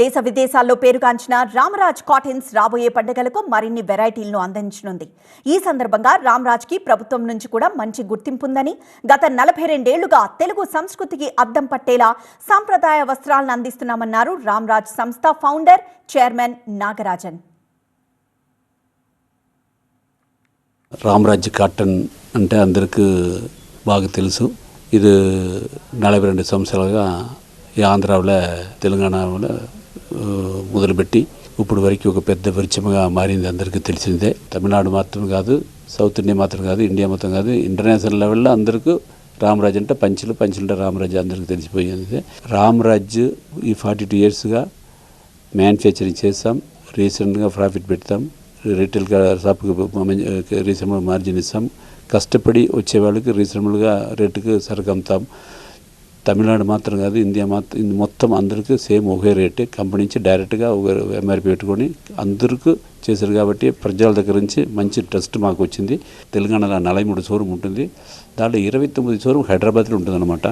దేశ విదేశాల్లో పేరుగాంచిన రామరాజ్ కాటన్స్ రాబోయే పండుగలకు మరిన్ని వెరైటీలను అందించనుంది. ఈ సందర్భంగా రామరాజ్కి ప్రభుత్వం నుంచి కూడా మంచి గుర్తింపు ఉందని గత నలభై రెండేళ్ళుగా తెలుగు సంస్కృతికి అద్దం పట్టేలా సాంప్రదాయ వస్త్రాలను అందిస్తున్నామన్నారు రామరాజ్ సంస్థ founder chairman Nagarajan. Ramraj cotton అంటే అందరికీ బాగా తెలుసు. ఇది నలభై రెండు సంవత్సరాలుగా ఈ ఆంధ్రాలో తెలంగాణలో మొదలుపెట్టి ఇప్పుడు వరకు ఒక పెద్ద పరిచయముగా మారింది అందరికీ తెలిసిందే. తమిళనాడు మాత్రం కాదు సౌత్ ఇండియా మాత్రం కాదు ఇండియా మొత్తం కాదు ఇంటర్నేషనల్ లెవెల్లో అందరికీ రామరాజ్ అంటే పంచులు పంచులంటే రామరాజ్ అందరికీ తెలిసిపోయింది. రామరాజ్ ఈ ఫార్టీ టూ ఇయర్స్గా మ్యానుఫ్యాక్చరింగ్ చేస్తాం రీసెంట్గా ప్రాఫిట్ పెడతాం రీటైల్ షాప్కి రీసనబుల్ మార్జిన్ ఇస్తాం. కష్టపడి వచ్చే వాళ్ళకి రీజనబుల్గా రేటుకు సరుకు అమ్ముతాం. తమిళనాడు మాత్రం కాదు ఇండియా మాత్రం మొత్తం అందరికీ సేమ్ ఒకే రేటే. కంపెనీ నుంచి డైరెక్ట్గా ఎంఆర్పి పెట్టుకొని అందరికీ చేశారు కాబట్టి ప్రజల దగ్గర నుంచి మంచి ట్రస్ట్ మాకు వచ్చింది. తెలంగాణలో నలభై మూడు షోరూమ్ ఉంటుంది. దాంట్లో ఇరవై తొమ్మిది షోరూమ్ హైదరాబాద్లో ఉంటుందన్నమాట.